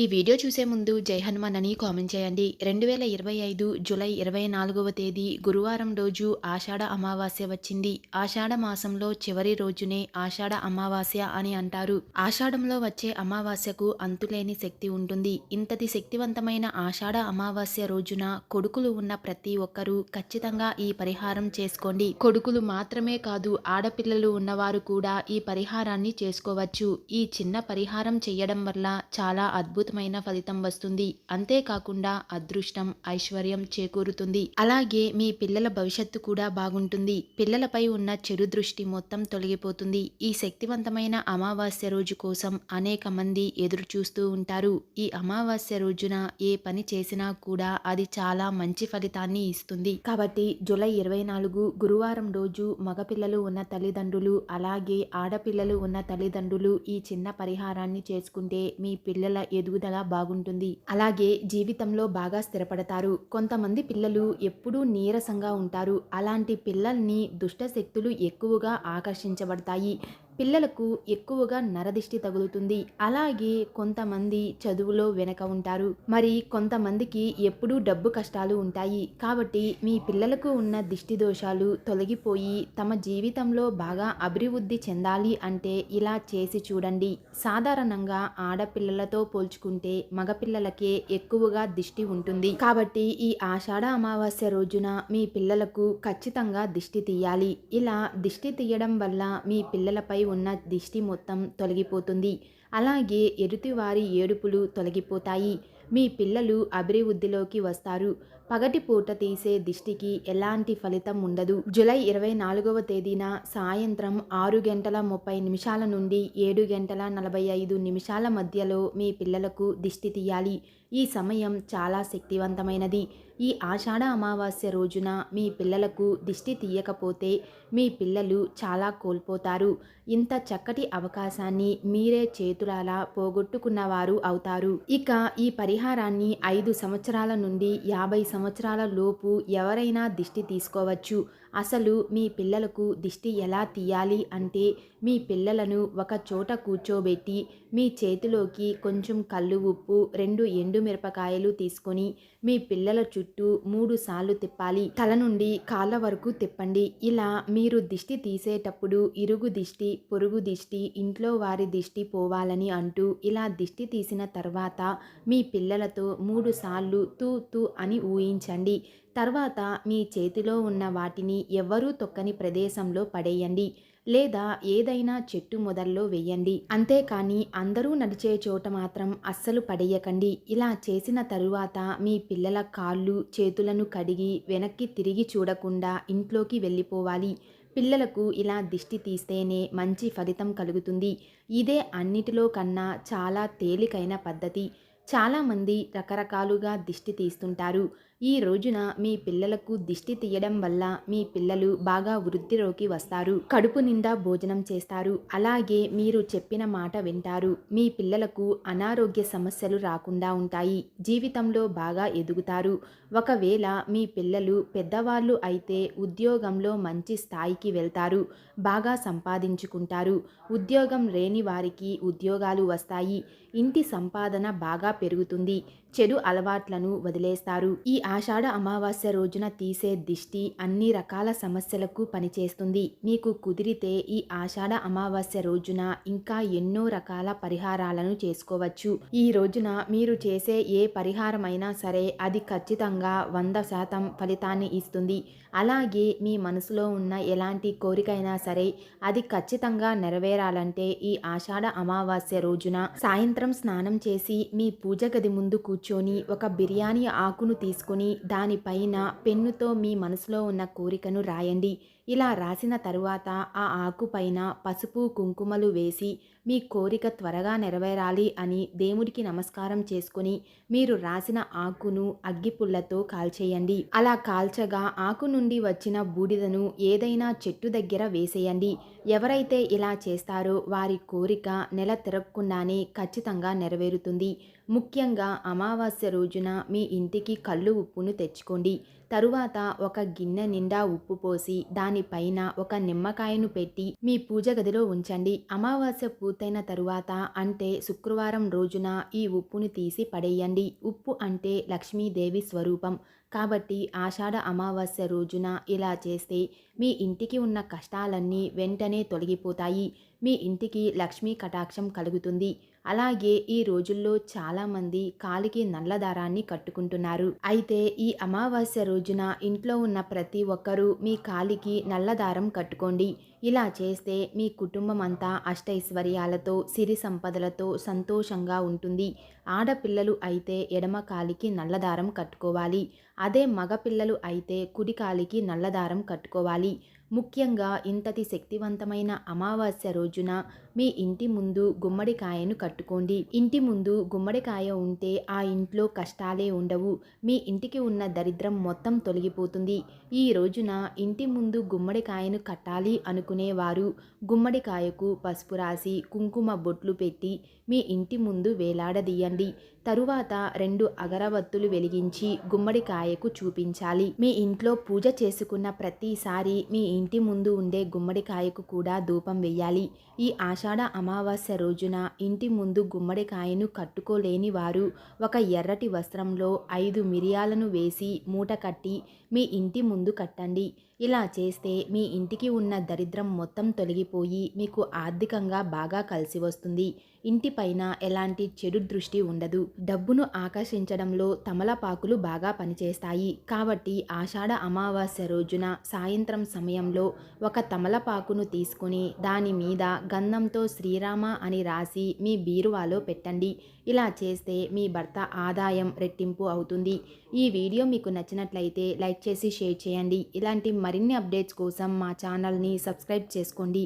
ఈ వీడియో చూసే ముందు జై హనుమాన్ అని కామెంట్ చేయండి. రెండు వేల ఇరవై ఐదు జూలై ఇరవై నాలుగవ తేదీ గురువారం రోజు ఆషాఢ అమావాస్య వచ్చింది. ఆషాఢ మాసంలో చివరి రోజునే ఆషాఢ అమావాస్య అని అంటారు. ఆషాఢంలో వచ్చే అమావాస్యకు అంతులేని శక్తి ఉంటుంది. ఇంతటి శక్తివంతమైన ఆషాఢ అమావాస్య రోజున కొడుకులు ఉన్న ప్రతి ఒక్కరూ ఖచ్చితంగా ఈ పరిహారం చేసుకోండి. కొడుకులు మాత్రమే కాదు ఆడపిల్లలు ఉన్నవారు కూడా ఈ పరిహారాన్ని చేసుకోవచ్చు. ఈ చిన్న పరిహారం చేయడం వల్ల చాలా అద్భుత అద్భుతమైన ఫలితం వస్తుంది. అంతేకాకుండా అదృష్టం ఐశ్వర్యం చేకూరుతుంది. అలాగే మీ పిల్లల భవిష్యత్తు కూడా బాగుంటుంది. పిల్లలపై ఉన్న చెడు దృష్టి మొత్తం తొలగిపోతుంది. ఈ శక్తివంతమైన అమావాస్య రోజు కోసం అనేక మంది ఎదురు చూస్తూ ఉంటారు. ఈ అమావాస్య రోజున ఏ పని చేసినా కూడా అది చాలా మంచి ఫలితాన్ని ఇస్తుంది. కాబట్టి జూలై ఇరవై నాలుగు గురువారం రోజు మగపిల్లలు ఉన్న తల్లిదండ్రులు అలాగే ఆడపిల్లలు ఉన్న తల్లిదండ్రులు ఈ చిన్న పరిహారాన్ని చేసుకుంటే మీ పిల్లల ఎదుగు ఎదుగుదల బాగుంటుంది. అలాగే జీవితంలో బాగా స్థిరపడతారు. కొంతమంది పిల్లలు ఎప్పుడూ నీరసంగా ఉంటారు. అలాంటి పిల్లల్ని దుష్ట శక్తులు ఎక్కువగా ఆకర్షించబడతాయి. పిల్లలకు ఎక్కువగా నరదిష్టి తగులుతుంది. అలాగే కొంతమంది చదువులో వెనక ఉంటారు. మరి కొంతమందికి ఎప్పుడూ డబ్బు కష్టాలు ఉంటాయి. కాబట్టి మీ పిల్లలకు ఉన్న దిష్టి దోషాలు తొలగిపోయి తమ జీవితంలో బాగా అభివృద్ధి చెందాలి అంటే ఇలా చేసి చూడండి. సాధారణంగా ఆడపిల్లలతో పోల్చుకుంటే మగపిల్లలకే ఎక్కువగా దిష్టి ఉంటుంది. కాబట్టి ఈ ఆషాఢ అమావాస్య రోజున మీ పిల్లలకు ఖచ్చితంగా దిష్టి తీయాలి. ఇలా దిష్టి తీయడం వల్ల మీ పిల్లలపై ఉన్న దిష్టి మొత్తం తొలగిపోతుంది. అలాగే ఎరుతివారి ఏడుపులు తొలగిపోతాయి. మీ పిల్లలు అభివృద్ధిలోకి వస్తారు. పగటిపూట తీసే దిష్టికి ఎలాంటి ఫలితం ఉండదు. జూలై ఇరవై నాలుగవ తేదీన సాయంత్రం ఆరు గంటల ముప్పై నిమిషాల నుండి ఏడు గంటల నలభై ఐదు నిమిషాల మధ్యలో మీ పిల్లలకు దిష్టి తీయాలి. ఈ సమయం చాలా శక్తివంతమైనది. ఈ ఆషాఢ అమావాస్య రోజున మీ పిల్లలకు దిష్టి తీయకపోతే మీ పిల్లలు చాలా కోల్పోతారు. ఇంత చక్కటి అవకాశాన్ని మీరే చేతులారా పోగొట్టుకున్నవారు అవుతారు. ఇక ఈ పరిహారాన్ని ఐదు సంవత్సరాల నుండి యాభై సంవత్సరాల లోపు ఎవరైనా దిష్టి తీసుకోవచ్చు. అసలు మీ పిల్లలకు దిష్టి ఎలా తీయాలి అంటే మీ పిల్లలను ఒక చోట కూర్చోబెట్టి మీ చేతిలోకి కొంచెం కళ్ళు ఉప్పు రెండు ఎండు మిరపకాయలు తీసుకొని మీ పిల్లల చుట్టూ మూడు సార్లు తిప్పాలి. తల నుండి కాళ్ళ వరకు తిప్పండి. ఇలా మీరు దిష్టి తీసేటప్పుడు ఇరుగు దిష్టి పొరుగు దిష్టి ఇంట్లో వారి దిష్టి పోవాలని అంటూ ఇలా దిష్టి తీసిన తర్వాత మీ పిల్లలతో మూడు సార్లు తూ తూ అని ఊహించండి. తర్వాత మీ చేతిలో ఉన్న వాటిని ఎవ్వరూ తొక్కని ప్రదేశంలో పడేయండి లేదా ఏదైనా చెట్టు మొదల్లో వెయ్యండి అంతేకాని అందరూ నడిచే చోట మాత్రం అస్సలు పడేయకండి. ఇలా చేసిన తరువాత మీ పిల్లల కాళ్ళు చేతులను కడిగి వెనక్కి తిరిగి చూడకుండా ఇంట్లోకి వెళ్ళిపోవాలి. పిల్లలకు ఇలా దిష్టి తీస్తేనే మంచి ఫలితం కలుగుతుంది. ఇదే అన్నిటిలో కన్నా చాలా తేలికైన పద్ధతి. చాలామంది రకరకాలుగా దిష్టి తీస్తుంటారు. ఈ రోజున మీ పిల్లలకు దిష్టి తీయడం వల్ల మీ పిల్లలు బాగా వృద్ధిలోకి వస్తారు. కడుపు నిండా భోజనం చేస్తారు. అలాగే మీరు చెప్పిన మాట వింటారు. మీ పిల్లలకు అనారోగ్య సమస్యలు రాకుండా ఉంటాయి. జీవితంలో బాగా ఎదుగుతారు. ఒకవేళ మీ పిల్లలు పెద్దవాళ్ళు అయితే ఉద్యోగంలో మంచి స్థాయికి వెళ్తారు. బాగా సంపాదించుకుంటారు. ఉద్యోగం లేని వారికి ఉద్యోగాలు వస్తాయి. ఇంటి సంపాదన బాగా పెరుగుతుంది. చెడు అలవాట్లను వదిలేస్తారు. ఈ ఆషాఢ అమావాస్య రోజున తీసే దిష్టి అన్ని రకాల సమస్యలకు పనిచేస్తుంది. మీకు కుదిరితే ఈ ఆషాఢ అమావాస్య రోజున ఇంకా ఎన్నో రకాల పరిహారాలను చేసుకోవచ్చు. ఈ రోజున మీరు చేసే ఏ పరిహారమైనా సరే అది ఖచ్చితంగా వంద శాతం ఫలితాన్ని ఇస్తుంది. అలాగే మీ మనసులో ఉన్న ఎలాంటి కోరికైనా సరే అది ఖచ్చితంగా నెరవేరాలంటే ఈ ఆషాఢ అమావాస్య రోజున సాయంత్రం స్నానం చేసి మీ పూజ గది ముందు కూర్చు కూర్చొని ఒక బిర్యానీ ఆకును తీసుకొని దానిపైన పెన్నుతో మీ మనసులో ఉన్న కోరికను రాయండి. ఇలా రాసిన తరువాత ఆ ఆకుపైన పసుపు కుంకుమలు వేసి మీ కోరిక త్వరగా నెరవేరాలి అని దేవుడికి నమస్కారం చేసుకుని మీరు రాసిన ఆకును అగ్గిపుల్లతో కాల్చేయండి. అలా కాల్చగా ఆకు నుండి వచ్చిన బూడిదను ఏదైనా చెట్టు దగ్గర వేసేయండి. ఎవరైతే ఇలా చేస్తారో వారి కోరిక నెల తిరగకుండానే ఖచ్చితంగా నెరవేరుతుంది. ముఖ్యంగా అమావాస్య రోజున మీ ఇంటికి కళ్ళు ఉప్పును తెచ్చుకోండి. తరువాత ఒక గిన్నె నిండా ఉప్పు పోసి దానిపైన ఒక నిమ్మకాయను పెట్టి మీ పూజ గదిలో ఉంచండి. అమావాస్య పూర్తయిన తరువాత అంటే శుక్రవారం రోజున ఈ ఉప్పును తీసి పడేయండి. ఉప్పు అంటే లక్ష్మీదేవి స్వరూపం. కాబట్టి ఆషాఢ అమావాస్య రోజున ఇలా చేస్తే మీ ఇంటికి ఉన్న కష్టాలన్నీ వెంటనే తొలగిపోతాయి. మీ ఇంటికి లక్ష్మీ కటాక్షం కలుగుతుంది. అలాగే ఈ రోజుల్లో చాలామంది కాలికి నల్ల దారాన్ని కట్టుకుంటున్నారు. అయితే ఈ అమావాస్య రోజున ఇంట్లో ఉన్న ప్రతి ఒక్కరూ మీ కాలికి నల్ల దారం కట్టుకోండి. ఇలా చేస్తే మీ కుటుంబం అంతా అష్టైశ్వర్యాలతో సిరి సంపదలతో సంతోషంగా ఉంటుంది. ఆడపిల్లలు అయితే ఎడమ కాలికి నల్లదారం కట్టుకోవాలి. అదే మగపిల్లలు అయితే కుడికాలికి నల్లదారం కట్టుకోవాలి. ముఖ్యంగా ఇంతటి శక్తివంతమైన అమావాస్య రోజున మీ ఇంటి ముందు గుమ్మడికాయను కట్టుకోండి. ఇంటి ముందు గుమ్మడికాయ ఉంటే ఆ ఇంట్లో కష్టాలే ఉండవు. మీ ఇంటికి ఉన్న దరిద్రం మొత్తం తొలగిపోతుంది. ఈ రోజున ఇంటి ముందు గుమ్మడికాయను కట్టాలి అనుకునేవారు. గుమ్మడికాయకు పసుపు రాసి కుంకుమ బొట్లు పెట్టి మీ ఇంటి ముందు వేలాడదీయండి. తరువాత రెండు అగరవత్తులు వెలిగించి గుమ్మడికాయకు చూపించాలి. మీ ఇంట్లో పూజ చేసుకున్న ప్రతిసారి మీ ఇంటి ముందు ఉండే గుమ్మడికాయకు కూడా ధూపం వేయాలి ఈ ఆషాఢ అమావాస్య రోజున ఇంటి ముందు గుమ్మడికాయను కట్టుకోలేని వారు ఒక ఎర్రటి వస్త్రంలో ఐదు మిరియాలను వేసి మూట కట్టి మీ ఇంటి ముందు కట్టండి. ఇలా చేస్తే మీ ఇంటికి ఉన్న దరిద్రం మొత్తం తొలగిపోయి మీకు ఆర్థికంగా బాగా కలిసి వస్తుంది. ఇంటిపైన ఎలాంటి చెడు దృష్టి ఉండదు. డబ్బును ఆకర్షించడంలో తమలపాకులు బాగా పనిచేస్తాయి. కాబట్టి ఆషాఢ అమావాస్య రోజున సాయంత్రం సమయంలో ఒక తమలపాకును తీసుకుని దాని మీద గంధంతో శ్రీరామ అని రాసి మీ బీరువాలో పెట్టండి. ఇలా చేస్తే మీ భర్త ఆదాయం రెట్టింపు అవుతుంది. ఈ వీడియో మీకు నచ్చినట్లయితే లైక్ చేసి షేర్ చేయండి. ఇలాంటి మరిన్ని అప్డేట్స్ కోసం మా ఛానల్ని సబ్స్క్రైబ్ చేసుకోండి.